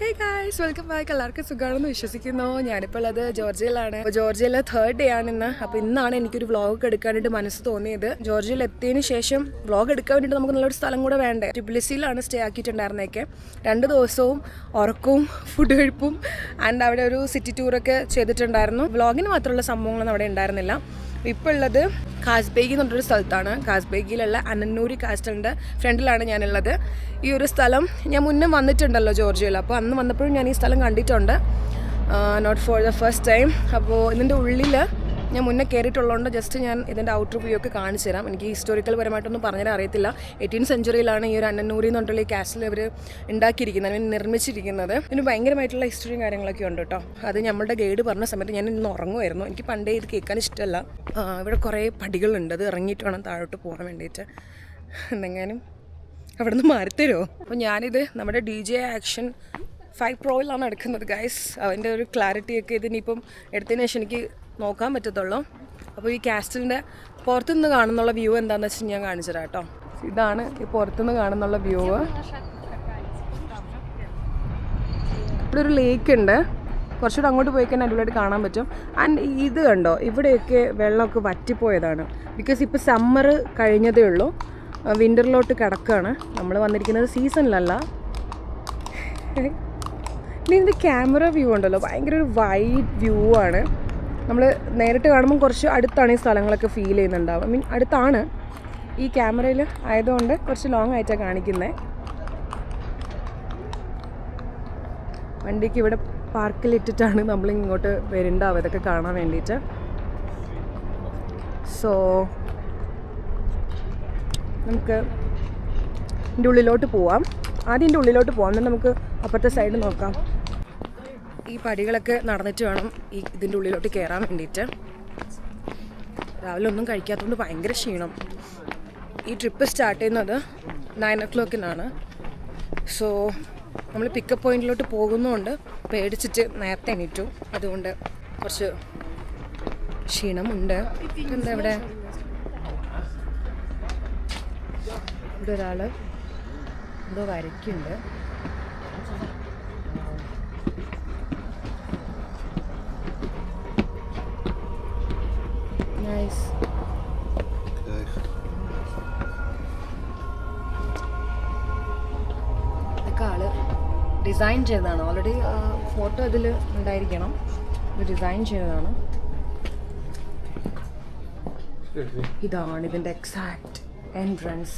Hey guys welcome back എല്ലാവർക്കും സുഖമാണെന്ന് വിശ്വസിക്കുന്നു. ഞാനിപ്പോൾ ഉള്ളത് ജോർജിയയിലാണ്. അപ്പോൾ ജോർജിയയിലെ തേർഡ് ഡേ ആണ് ഇന്ന്. അപ്പോൾ ഇന്നാണ് എനിക്കൊരു വ്ളോഗ് എടുക്കാനായിട്ട് മനസ്സ് തോന്നിയത്. ജോർജിയയിൽ എത്തിയതിന് ശേഷം വ്ളോഗ് എടുക്കാൻ വേണ്ടിയിട്ട് നമുക്ക് നല്ലൊരു സ്ഥലം കൂടെ വേണ്ടേ? ട്രിബിലിസിയിലാണ് സ്റ്റേ ആക്കിയിട്ടുണ്ടായിരുന്നേക്കെ രണ്ട് ദിവസവും ഉറക്കവും ഫുഡ് കഴിപ്പും ആൻഡ് അവിടെ ഒരു സിറ്റി ടൂറൊക്കെ ചെയ്തിട്ടുണ്ടായിരുന്നു. വ്ളോഗിന് മാത്രമുള്ള സംഭവങ്ങളൊന്നും അവിടെ ഉണ്ടായിരുന്നില്ല. ഇപ്പോൾ ഉള്ളത് കാസ്ബേഗി എന്ന് പറഞ്ഞൊരു സ്ഥലത്താണ്. കാസ്ബേഗിയിലുള്ള അനന്നൂരി കാസ്റ്റലിന്റെ ഫ്രണ്ടിലാണ് ഞാനുള്ളത്. ഈ ഒരു സ്ഥലം ഞാൻ മുന്നേ വന്നിട്ടുണ്ടല്ലോ ജോർജിയയിൽ. അപ്പോൾ അന്ന് വന്നപ്പോഴും ഞാൻ ഈ സ്ഥലം കണ്ടിട്ടുണ്ട്. Not for the first time അപ്പോൾ ഇതിന്റെ ഉള്ളിൽ ഞാൻ മുന്നേ കയറിയിട്ടുള്ളതുകൊണ്ട് ജസ്റ്റ് ഞാൻ ഇതിന്റെ ഔട്ടർ വ്യൂ ഒക്കെ കാണിച്ചു തരാം. എനിക്ക് ഹിസ്റ്റോറിക്കൽ പരമായിട്ടൊന്നും പറഞ്ഞാൽ അറിയത്തില്ല. എയ്റ്റീൻ സെഞ്ചുറിയിലാണ് ഈ ഒരു അന്നന്നൂരി എന്ന് ഈ കാസ്റ്റിൽ അവർ ഉണ്ടാക്കിയിരിക്കുന്നത് അല്ലെങ്കിൽ നിർമ്മിച്ചിരിക്കുന്നത്. ഇതിന് ഭയങ്കരമായിട്ടുള്ള ഹിസ്റ്ററിയും കാര്യങ്ങളൊക്കെ ഉണ്ട് കേട്ടോ. അത് നമ്മളുടെ ഗൈഡ് പറഞ്ഞ സമയത്ത് ഞാൻ ഇന്ന് ഉറങ്ങുമായിരുന്നു. എനിക്ക് പണ്ടേ ഇത് കേൾക്കാൻ ഇഷ്ടമല്ല. ഇവിടെ കുറേ പടികളുണ്ട്. അത് ഇറങ്ങിയിട്ട് വേണം താഴോട്ട് പോകാൻ വേണ്ടിയിട്ട്. എന്തെങ്കിലും അവിടെ നിന്ന് മാറിത്തരുമോ അപ്പോൾ ഞാനിത് നമ്മുടെ ഡി ജെ ആക്ഷൻ ഫൈവ് പ്രോയിലാണ് എടുക്കുന്നത് ഗൈസ് അതിന്റെ ഒരു ക്ലാരിറ്റിയൊക്കെ ഇതിനിപ്പം എടുത്തതിന് ശേഷം എനിക്ക് നോക്കാൻ പറ്റത്തുള്ളൂ. അപ്പോൾ ഈ കാസ്റ്റലിന്റെ പുറത്തുനിന്ന് കാണുന്നുള്ള വ്യൂ എന്താണെന്ന് വെച്ചാൽ ഞാൻ കാണിച്ചു തരാം കേട്ടോ. ഇതാണ് ഈ പുറത്തുനിന്ന് കാണുന്നുള്ള വ്യൂ ഇവിടെ ഒരു ലേക്ക് ഉണ്ട്. കുറച്ചുകൂടെ അങ്ങോട്ട് പോയി കഴിഞ്ഞാൽ അടിപൊളിയായിട്ട് കാണാൻ പറ്റും. ആൻഡ് ഇത് കണ്ടോ? ഇവിടെയൊക്കെ വെള്ളമൊക്കെ വറ്റിപ്പോയതാണ്. ബിക്കോസ് ഇപ്പോൾ സമ്മർ കഴിഞ്ഞതേ ഉള്ളൂ. വിന്ററിലോട്ട് കിടക്കുകയാണ് നമ്മൾ വന്നിരിക്കുന്നത് സീസണിലല്ല ഇതിന്റെ ക്യാമറ വ്യൂ ഉണ്ടല്ലോ. ഭയങ്കര ഒരു വൈഡ് വ്യൂ ആണ്. നമ്മൾ നേരിട്ട് കാണുമ്പോൾ കുറച്ച് അടുത്താണ് ഈ സ്ഥലങ്ങളൊക്കെ ഫീൽ ചെയ്യുന്നുണ്ടാവും ഐ മീൻ അടുത്താണ് ഈ ക്യാമറയിൽ ആയതുകൊണ്ട് കുറച്ച് ലോങ് ആയിട്ടാണ് കാണിക്കുന്നത് വണ്ടിക്ക് ഇവിടെ പാർക്കിലിട്ടിട്ടാണ് നമ്മൾ ഇങ്ങോട്ട് വരുന്നുണ്ടാവുക ഇതൊക്കെ കാണാൻ വേണ്ടിയിട്ട്. സോ നമുക്ക് ഇതിന്റെ ഉള്ളിലോട്ട് പോവാം. ആദ്യം ഇതിന്റെ ഉള്ളിലോട്ട് പോവാം. എന്നിട്ട് നമുക്ക് അപ്പുറത്തെ സൈഡ് നോക്കാം. ഈ പടികളൊക്കെ നടന്നിട്ട് വേണം ഈ ഇതിന്റെ ഉള്ളിലോട്ട് കയറാൻ വേണ്ടിയിട്ട്. രാവിലെ ഒന്നും കഴിക്കാത്തതുകൊണ്ട് ഭയങ്കര ക്ഷീണം. ഈ ട്രിപ്പ് സ്റ്റാർട്ട് ചെയ്യുന്നത് നയൻ ഒ ക്ലോക്കിനാണ് സോ നമ്മൾ പിക്കപ്പ് പോയിന്റിലോട്ട് പോകുന്നതുകൊണ്ട് പേടിച്ചിട്ട് നേരത്തെ എണീറ്റു. അതുകൊണ്ട് കുറച്ച് ക്ഷീണമുണ്ട്. എന്താ ഇവിടെ? ഇവിടെ ഒരാൾ എന്തോ വരയ്ക്കുന്നുണ്ട്. നൈസ് ഇതൊക്കെ ആൾ ഡിസൈൻ ചെയ്തതാണ്. ഓൾറെഡി ഫോട്ടോ ഇതിൽ ഉണ്ടായിരിക്കണം. ഇത് ഡിസൈൻ ചെയ്തതാണ്. ഇതാണ് ഇതിന്റെ എക്സാക്ട് എൻട്രൻസ്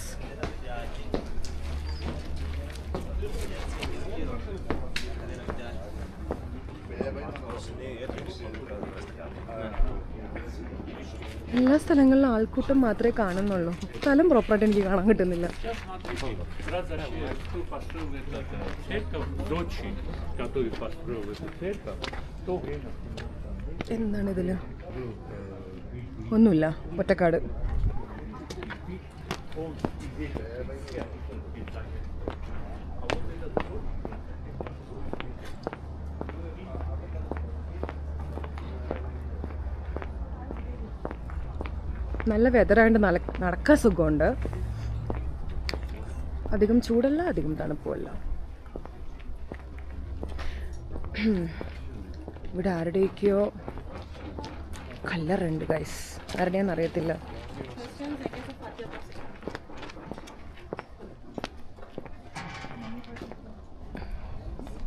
എല്ലാ സ്ഥലങ്ങളിലും ആൾക്കൂട്ടം മാത്രമേ കാണുന്നുള്ളൂ. സ്ഥലം പ്രോപ്പറായിട്ട് എനിക്ക് കാണാൻ കിട്ടുന്നില്ല. faz prove da നല്ല വെതറായിട്ട് നട നടക്കാൻ സുഖമുണ്ട്. അധികം ചൂടല്ല അധികം തണുപ്പുമല്ല. ഇവിടെ ആരുടെയൊക്കെയോ കല്ലറുണ്ട് ഗൈസ് ആരുടെയാന്ന് അറിയത്തില്ല.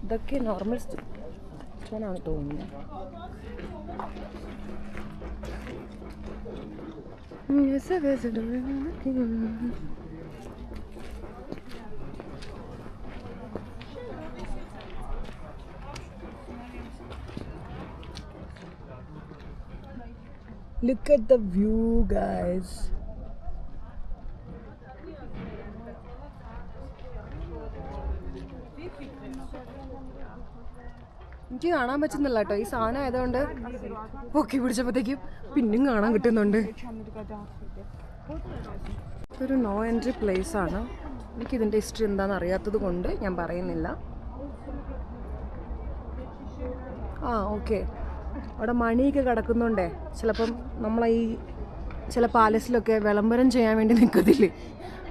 ഇതൊക്കെ നോർമൽ സ്റ്റോണാണ് തോന്നുന്നത് Look at the view, guys. എനിക്ക് കാണാൻ പറ്റുന്നില്ല കേട്ടോ. ഈ സാധനം ആയതുകൊണ്ട് പൊക്കി പിടിച്ചപ്പോഴത്തേക്കും പിന്നെയും കാണാൻ കിട്ടുന്നുണ്ട്. ഇതൊരു നോ എൻട്രി പ്ലേസ് ആണ്. എനിക്ക് ഇതിന്റെ ഹിസ്റ്ററി എന്താണെന്ന് അറിയാത്തത് കൊണ്ട് ഞാൻ പറയുന്നില്ല. ആ ഓക്കെ അവിടെ മണിയൊക്കെ കിടക്കുന്നുണ്ടേ. ചിലപ്പം നമ്മളെ ഈ ചില പാലസിലൊക്കെ വിളംബരം ചെയ്യാൻ വേണ്ടി നിൽക്കത്തില്ലേ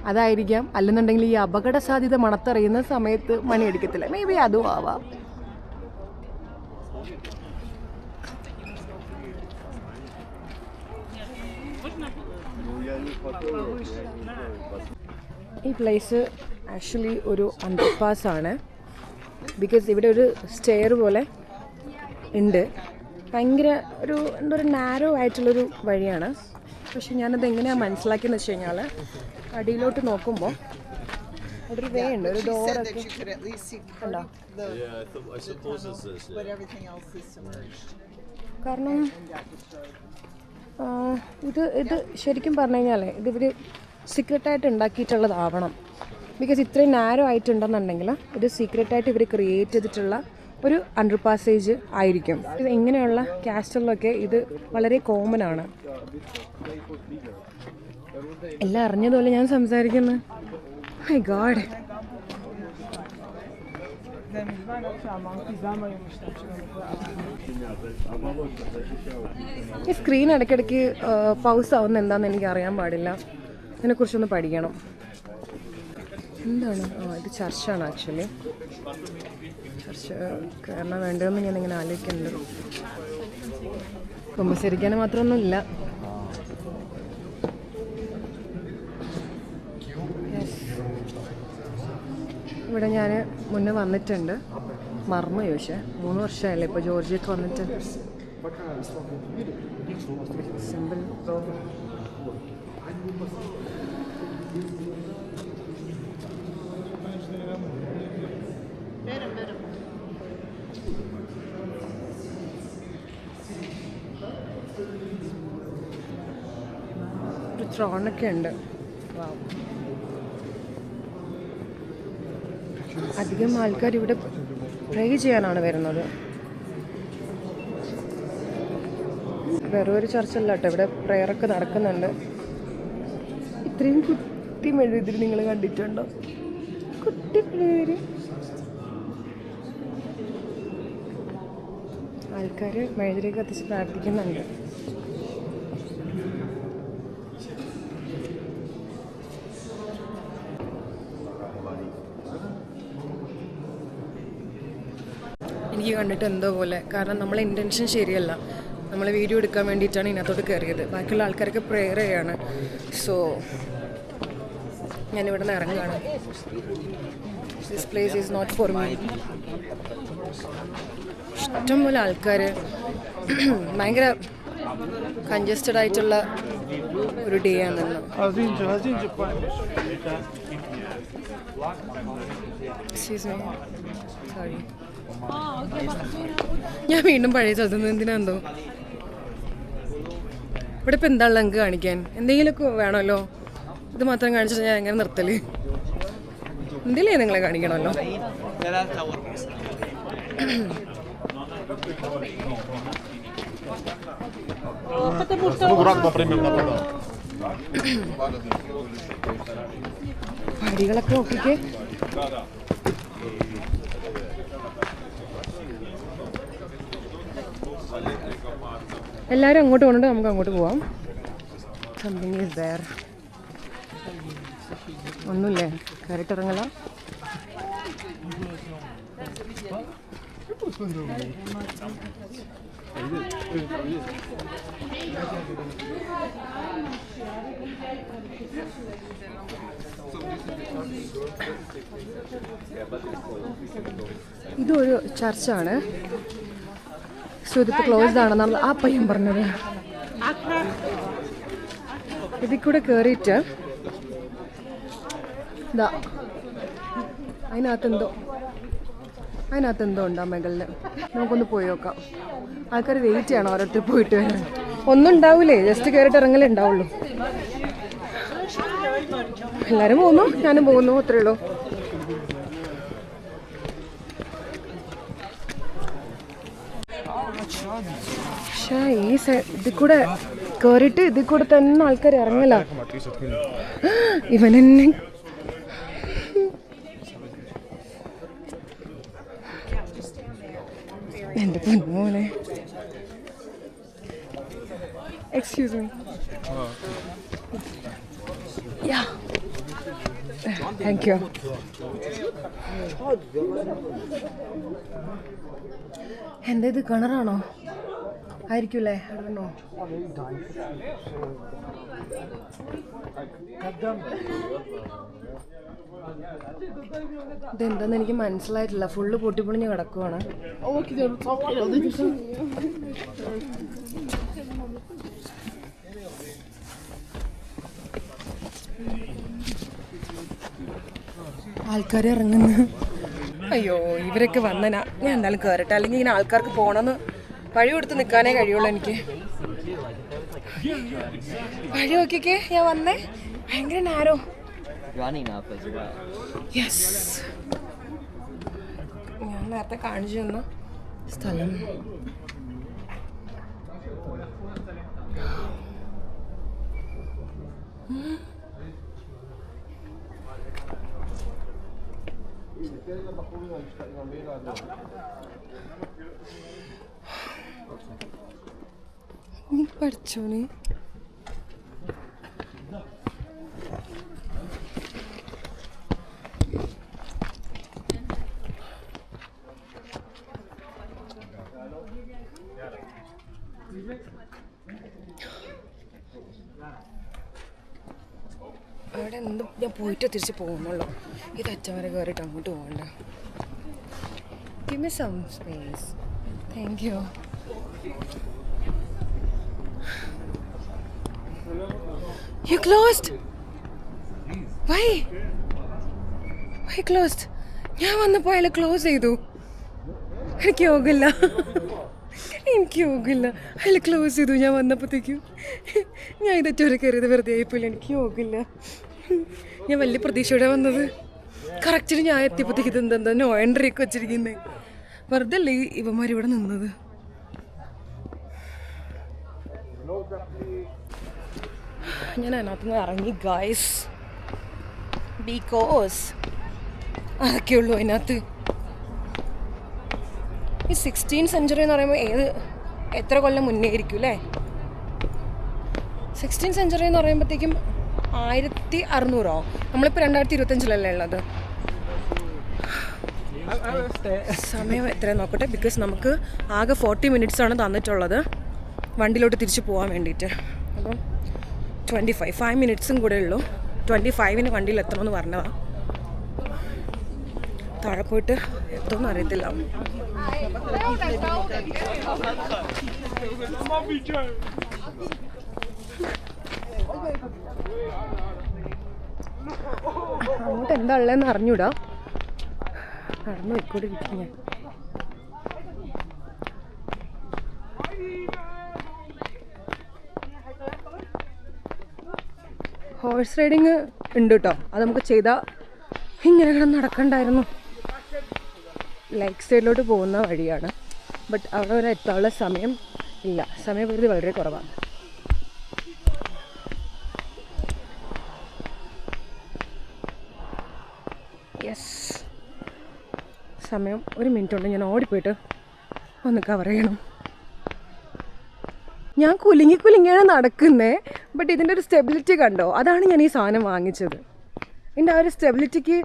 അതായിരിക്കാം. അല്ലെന്നുണ്ടെങ്കിൽ ഈ അപകട സാധ്യത മണത്തറിയുന്ന സമയത്ത് മണി അടിക്കത്തില്ല. മേ ബി അതും ആവാം. ഈ പ്ലേസ് ആക്ച്വലി ഒരു അണ്ടർപാസ് ആണ്. ബിക്കോസ് ഇവിടെ ഒരു സ്റ്റെയർ പോലെ ഉണ്ട്. ഭയങ്കര ഒരു എന്താ പറയുക നാരോ ആയിട്ടുള്ളൊരു വഴിയാണ്. പക്ഷെ ഞാനത് എങ്ങനെയാണ് മനസ്സിലാക്കിയെന്ന് വെച്ച് കഴിഞ്ഞാൽ അടിയിലോട്ട് നോക്കുമ്പോൾ അവിടെ ഒരു വേ ഉണ്ട്? ഒരു ഡോറൊക്കെ. കാരണം ഇത് ഇത് ശരിക്കും പറഞ്ഞു കഴിഞ്ഞാൽ ഇതിവർ സീക്രട്ടായിട്ട് ഉണ്ടാക്കിയിട്ടുള്ളതാവണം. ബിക്കോസ് ഇത്രയും നാരോ ആയിട്ടുണ്ടെന്നുണ്ടെങ്കിൽ ഇത് സീക്രട്ടായിട്ട് ഇവർ ക്രിയേറ്റ് ചെയ്തിട്ടുള്ള ഒരു അണ്ടർ പാസേജ് ആയിരിക്കും. ഇത് ഇങ്ങനെയുള്ള കാസ്റ്റലിലൊക്കെ ഇത് വളരെ കോമൺ ആണ്. എല്ലാം അറിഞ്ഞതുപോലെ ഞാൻ സംസാരിക്കുന്നത് മൈ ഗാഡ് ഈ സ്ക്രീൻ ഇടയ്ക്കിടയ്ക്ക് പൗസ് ആവുന്ന എന്താണെന്ന് എനിക്ക് അറിയാൻ പാടില്ല. ഇതിനെക്കുറിച്ചൊന്ന് പഠിക്കണം. എന്താണ്? ആ ഇത് ചർച്ചാണ് ആക്ച്വലി ചർച്ച കയറണം വേണ്ടതെന്ന് ഞാൻ ഇങ്ങനെ ആലോചിക്കുന്നുണ്ട് കുമ്പസരിക്കാൻ മാത്രമൊന്നുമില്ല. ഇവിടെ ഞാൻ മുന്നേ വന്നിട്ടുണ്ട്. മറന്നു ചോദിച്ചേ മൂന്ന് വർഷമായല്ലേ ഇപ്പോൾ ജോർജിയക്ക് വന്നിട്ട്? സിമ്പിൾ ഒരു ത്രോണൊക്കെ ഉണ്ട്. Wow. അധികം ആൾക്കാർ ഇവിടെ പ്രേ ചെയ്യാനാണ് വരുന്നത്. വേറെ ഒരു ചർച്ചല്ല കേട്ടോ. ഇവിടെ പ്രെയറൊക്കെ നടക്കുന്നുണ്ട്. ഇത്രയും കുട്ടി മെഴുകുതിരി നിങ്ങൾ കണ്ടിട്ടുണ്ടോ? കുട്ടി മെഴുകുതിരി. ആൾക്കാർ മെഴുതിരി കത്തിച്ച് പ്രാർത്ഥിക്കുന്നുണ്ട്. കണ്ടിട്ട് എന്തോ പോലെ. കാരണം നമ്മളെ ഇന്റൻഷൻ ശരിയല്ല. നമ്മൾ വീഡിയോ എടുക്കാൻ വേണ്ടിയിട്ടാണ് ഇതിനകത്തോട്ട് കയറിയത് ബാക്കിയുള്ള ആൾക്കാരൊക്കെ പ്രെയർ ചെയ്യാണ്. സോ ഞാനിവിടെ നിന്ന് ഇറങ്ങുകയാണ്. This place is not for me ഇഷ്ടംപോലെ ആൾക്കാർ ഭയങ്കര കൺജസ്റ്റഡ് ആയിട്ടുള്ള ഒരു ഡേ ആണ് ഇന്ന്. സോറി ഞാൻ വീണ്ടും പഴയ സ്ഥലത്ത് എന്തിനാന്തോ ഇവിടെ ഇപ്പം എന്താ നിങ്ങൾക്ക് കാണിക്കാൻ? എന്തെങ്കിലുമൊക്കെ വേണമല്ലോ? ഇത് മാത്രം കാണിച്ചിട്ട് ഞാൻ എങ്ങനെ നിർത്തൽ? എന്തില്ലേ നിങ്ങളെ കാണിക്കണമല്ലോ. വടികളൊക്കെ നോക്കിക്കേ. എല്ലാവരും അങ്ങോട്ട് പോകുന്നുണ്ട് നമുക്ക് അങ്ങോട്ട് പോവാം. സംതിങ് ഈസ് ദയർ ഒന്നുമില്ലേ? കയറിട്ടിറങ്ങല. ഇതൊരു ചർച്ചാണ്. സോ ഇതിപ്പോൾ ക്ലോസ്ഡ് നമ്മൾ ആ പയ്യൻ പറഞ്ഞത്. ഇതിൽ കൂടെ കയറിയിട്ട് ഇതാ അതിനകത്ത് എന്തോ അതിനകത്ത് എന്തോ ഉണ്ട് ആ മുകളിൽ നമുക്കൊന്ന് പോയി നോക്കാം. ആൾക്കാർ വെയിറ്റ് ചെയ്യണം ഓരോരുത്തർ പോയിട്ട് വരാൻ. ഒന്നും ഉണ്ടാവില്ലേ ജസ്റ്റ് കയറിയിട്ട് ഇറങ്ങലേ ഉണ്ടാവുള്ളൂ. എല്ലാവരും പോകുന്നു ഞാനും പോകുന്നു അത്രേ ഉള്ളൂ. പക്ഷേ ഈ ഇതിൽ കൂടെ കയറിയിട്ട് ഇതിൽ കൂടെ തന്നെ ആൾക്കാർ ഇറങ്ങല. ഇവൻ എന്നെ എന്റെ പൊന്നോനെ excuse me yeah thank you എന്താ ഇത് കിണറാണോ ഇതെന്താന്ന് എനിക്ക് മനസ്സിലായിട്ടില്ല. ഫുള്ള് പൊട്ടിപ്പൊളിഞ്ഞ് കിടക്കുവാണ്. ആൾക്കാർ ഇറങ്ങുന്നു അയ്യോ ഇവരൊക്കെ വന്നനാ. ഞാൻ എന്തായാലും കയറട്ടെ അല്ലെങ്കിൽ ഇങ്ങനെ ആൾക്കാർക്ക് പോണെന്ന് വഴി കൊടുത്ത് നിൽക്കാനേ കഴിയുള്ളൂ എനിക്ക്. വഴി നോക്കിക്കേ ഞാൻ വന്നേ. ഭയങ്കര നാരോ യെസ് ഞാൻ നേരത്തെ കാണിച്ചു തന്ന സ്ഥലം. പഠിച്ചോനെ. അവിടെ എന്തും ഞാൻ പോയിട്ട് തിരിച്ച് പോകുന്നുള്ളൂ. ഇത് അച്ഛന്മാരെ കയറിയിട്ട് അങ്ങോട്ട് പോകണ്ട. Give me some space thank you. You closed? Why? Why closed? ഞാൻ വന്നപ്പോൾ ക്ലോസ് ചെയ്തു. എനിക്ക് യോഗില്ല എനിക്ക് യോഗില്ല അയാൾ ക്ലോസ് ചെയ്തു. ഞാൻ വന്നപ്പോഴത്തേക്കും ഞാൻ ഇത് ചൊരു കയറിയത് വെറുതെ ആയിപ്പോയില്ല. എനിക്ക് യോഗില്ല ഞാൻ വലിയ പ്രതീക്ഷയോടെ വന്നത്. കറക്റ്റിന് ഞാൻ എത്തിയപ്പോഴത്തേക്ക് ഇത് എന്താ നോ എൻട്രി ഒക്കെ വെച്ചിരിക്കുന്നത് വെറുതെ അല്ലേ ഇവിടെ നിന്നത്? ഞാൻ അതിനകത്തുനിന്ന് ഇറങ്ങി ഗായ്സ് ബിക്കോസ് അതൊക്കെ ഉള്ളൂ അതിനകത്ത്. ഈ സിക്സ്റ്റീൻ സെഞ്ചുറി എന്ന് പറയുമ്പോൾ ഏത് എത്ര കൊല്ലം മുന്നേ ആയിരിക്കും അല്ലേ? സിക്സ്റ്റീൻ സെഞ്ചുറി എന്ന് പറയുമ്പോഴത്തേക്കും ആയിരത്തി അറുന്നൂറോ? നമ്മളിപ്പോൾ രണ്ടായിരത്തി ഇരുപത്തഞ്ചിലല്ലേ ഉള്ളത്? സമയം എത്ര നോക്കട്ടെ ബിക്കോസ് നമുക്ക് ആകെ ഫോർട്ടി മിനിറ്റ്സ് ആണ് തന്നിട്ടുള്ളത്. വണ്ടിയിലോട്ട് തിരിച്ച് പോകാൻ വേണ്ടിയിട്ട്. അപ്പം ട്വന്റി ഫൈവ് ഫൈവ് മിനിറ്റ്സും കൂടെ ഉള്ളൂ. ട്വന്റി ഫൈവിന് വണ്ടിയിൽ എത്തണമെന്ന് പറഞ്ഞതാണ് താഴെ പോയിട്ട് എത്തുമെന്ന് അറിയത്തില്ല. അങ്ങോട്ട് എന്താ ഉള്ളതെന്ന് അറിഞ്ഞൂടാ. നടന്നു പോയിക്കോട്ടിരിക്കും ഞാൻ. ഹോഴ്സ് റൈഡിങ് ഉണ്ട് കേട്ടോ അത് നമുക്ക് ചെയ്താൽ ഇങ്ങനെ കിടന്ന് നടക്കണ്ടായിരുന്നു. ലൈക്ക് സൈഡിലോട്ട് പോകുന്ന വഴിയാണ്. ബട്ട് അവിടെ വരെ എത്താനുള്ള സമയം ഇല്ല. സമയപരിധി വളരെ കുറവാണ്. യെസ് സമയം ഒരു മിനിറ്റ് ഉണ്ട് ഞാൻ ഓടിപ്പോയിട്ട് ഒന്ന് കവർ ചെയ്യണം. ഞാൻ കുലുങ്ങി കുലുങ്ങിയാണ് നടക്കുന്നേ ബട്ട് ഇതിന്റെ ഒരു സ്റ്റെബിലിറ്റി കണ്ടോ? അതാണ് ഞാൻ ഈ സാധനം വാങ്ങിച്ചത്. എന്റെ ആ ഒരു സ്റ്റെബിലിറ്റിക്ക്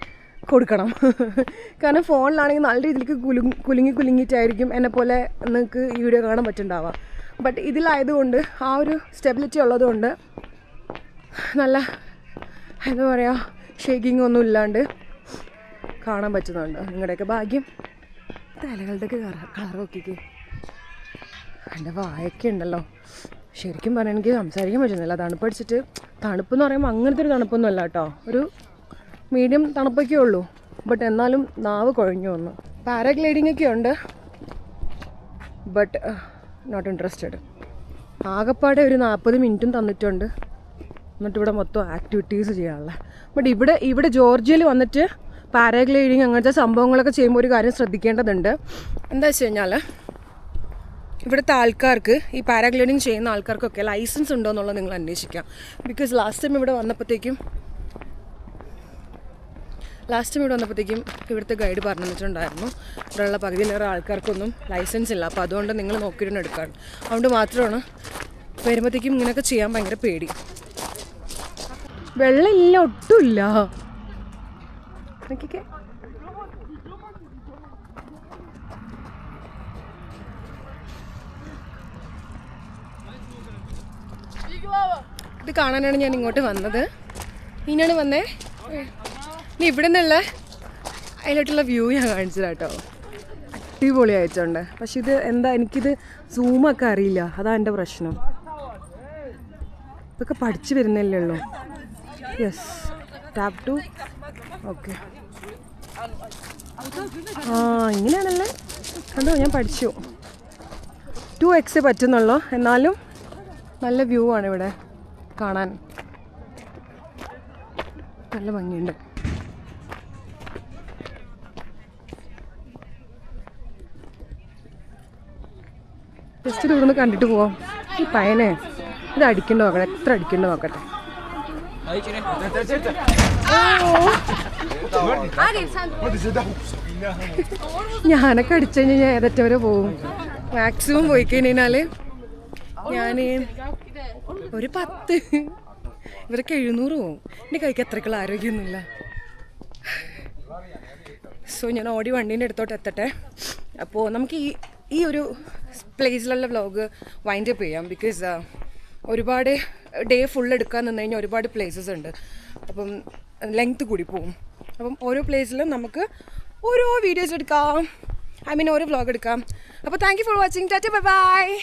കൊടുക്കണം. കാരണം ഫോണിലാണെങ്കിൽ നല്ല രീതിയിലേക്ക് കുലു കുലുങ്ങി കുലുങ്ങിയിട്ടായിരിക്കും എന്നെ പോലെ നിങ്ങൾക്ക് ഈ വീഡിയോ കാണാൻ പറ്റുന്നുണ്ടാവാം ബട്ട് ഇതിലായതുകൊണ്ട് ആ ഒരു സ്റ്റെബിലിറ്റി ഉള്ളതുകൊണ്ട് നല്ല എന്താ പറയുക ഷേക്കിംഗ് ഒന്നും ഇല്ലാണ്ട് കാണാൻ പറ്റുന്നുണ്ട്. നിങ്ങളുടെയൊക്കെ ഭാഗ്യം തലകളുടെയൊക്കെ കളർ നോക്കിക്കേ. എന്റെ വായൊക്കെ ഉണ്ടല്ലോ ശരിക്കും പറഞ്ഞാൽ എനിക്ക് സംസാരിക്കാൻ പറ്റുന്നില്ല. തണുപ്പടിച്ചിട്ട് തണുപ്പ് എന്ന് പറയുമ്പോൾ അങ്ങനത്തെ ഒരു തണുപ്പൊന്നും അല്ല കേട്ടോ. ഒരു മീഡിയം തണുപ്പൊക്കെ ഉള്ളൂ. ബട്ട് എന്നാലും നാവ് കുഴഞ്ഞു വന്നു. പാരാഗ്ലൈഡിംഗ് ഒക്കെ ഉണ്ട്. ബട്ട് നോട്ട് ഇൻട്രസ്റ്റഡ് ആകെപ്പാടെ ഒരു നാൽപ്പത് മിനിറ്റും തന്നിട്ടുണ്ട്. എന്നിട്ട് ഇവിടെ മൊത്തം ആക്ടിവിറ്റീസ് ചെയ്യാനുള്ള. ബട്ട് ഇവിടെ ഇവിടെ ജോർജിയയിൽ വന്നിട്ട് പാരാഗ്ലൈഡിങ് അങ്ങനത്തെ സംഭവങ്ങളൊക്കെ ചെയ്യുമ്പോൾ ഒരു കാര്യം ശ്രദ്ധിക്കേണ്ടതുണ്ട്. എന്താ വെച്ച് കഴിഞ്ഞാൽ ഇവിടുത്തെ ആൾക്കാർക്ക് ഈ പാരാഗ്ലൈഡിങ് ചെയ്യുന്ന ആൾക്കാർക്കൊക്കെ ലൈസൻസ് ഉണ്ടോ എന്നുള്ളത് നിങ്ങൾ അന്വേഷിക്കാം. ബിക്കോസ് ലാസ്റ്റ് ടൈം ഇവിടെ വന്നപ്പോഴത്തേക്കും ലാസ്റ്റ് ടൈം ഇവിടെ വന്നപ്പോഴത്തേക്കും ഇവിടുത്തെ ഗൈഡ് പറഞ്ഞു വെച്ചിട്ടുണ്ടായിരുന്നു ഇവിടെയുള്ള പകുതിയിലേറെ ആൾക്കാർക്കൊന്നും ലൈസൻസ് ഇല്ല. അപ്പോൾ അതുകൊണ്ട് നിങ്ങൾ നോക്കിയിട്ട് എടുക്കാൻ അതുകൊണ്ട് മാത്രമാണ് വരുമ്പോഴത്തേക്കും ഇങ്ങനെയൊക്കെ ചെയ്യാൻ ഭയങ്കര പേടി. വെള്ളമില്ല ഒട്ടുമില്ല നോക്കിക്കേ. ഇത് കാണാനാണ് ഞാൻ ഇങ്ങോട്ട് വന്നത്. ഇനിയാണ് വന്നേ. നീ ഇവിടെ നിന്നുള്ള അതിലോട്ടുള്ള വ്യൂ ഞാൻ കാണിച്ചത് കേട്ടോ. അടിപൊളി അയച്ചോണ്ട് പക്ഷെ ഇത് എന്താ എനിക്കിത് സൂമൊക്കെ അറിയില്ല. അതാ എന്റെ പ്രശ്നം. ഇതൊക്കെ പഠിച്ചു വരുന്നല്ലേ ഉള്ളൂ. യെസ് ടാപ്പ് ടു ഓക്കെ ആ ഇങ്ങനെയാണല്ലേ? കണ്ടോ ഞാൻ പഠിച്ചു. ടു എക്സ് പറ്റുന്നുള്ളൂ? എന്നാലും നല്ല വ്യൂ ആണ് ഇവിടെ കാണാൻ. നല്ല ഭംഗിയുണ്ട്. ജസ്റ്റ് നിന്ന് കണ്ടിട്ട് പോവാം. ഈ പയനെ ഇത് അടിക്കണ്ട നോക്കട്ടെ? എത്ര അടിക്കണ്ട നോക്കട്ടെ? ഞാനൊക്കെ അടിച്ചു കഴിഞ്ഞാൽ ഞാൻ ഏതറ്റവരെ പോവും മാക്സിമം പോയി കഴിഞ്ഞാൽ ഞാൻ ഒരു പത്ത്. ഇവരൊക്കെ എഴുന്നൂറ് പോവും. എന്റെ കൈക്ക് അത്രക്കുള്ള ആരോഗ്യമൊന്നുമില്ല. സോ ഞാൻ ഓടി വണ്ടീന്റെ അടുത്തോട്ട് എത്തട്ടെ. അപ്പോൾ നമുക്ക് ഈ ഈ ഒരു പ്ലേസിലുള്ള വ്ലോഗ് വൈൻഡ് അപ്പ് ചെയ്യാം. ബിക്കോസ് ഒരുപാട് ഡേ ഫുൾ എടുക്കാൻ നിന്ന് കഴിഞ്ഞാൽ ഒരുപാട് പ്ലേസസ് ഉണ്ട്. അപ്പം ലെങ്ത് കൂടി പോവും. അപ്പം ഓരോ പ്ലേസിലും നമുക്ക് ഓരോ വീഡിയോസ് എടുക്കാം. ഐ മീൻ ഓരോ വ്ലോഗ് എടുക്കാം. അപ്പോൾ thank you for watching tata bye bye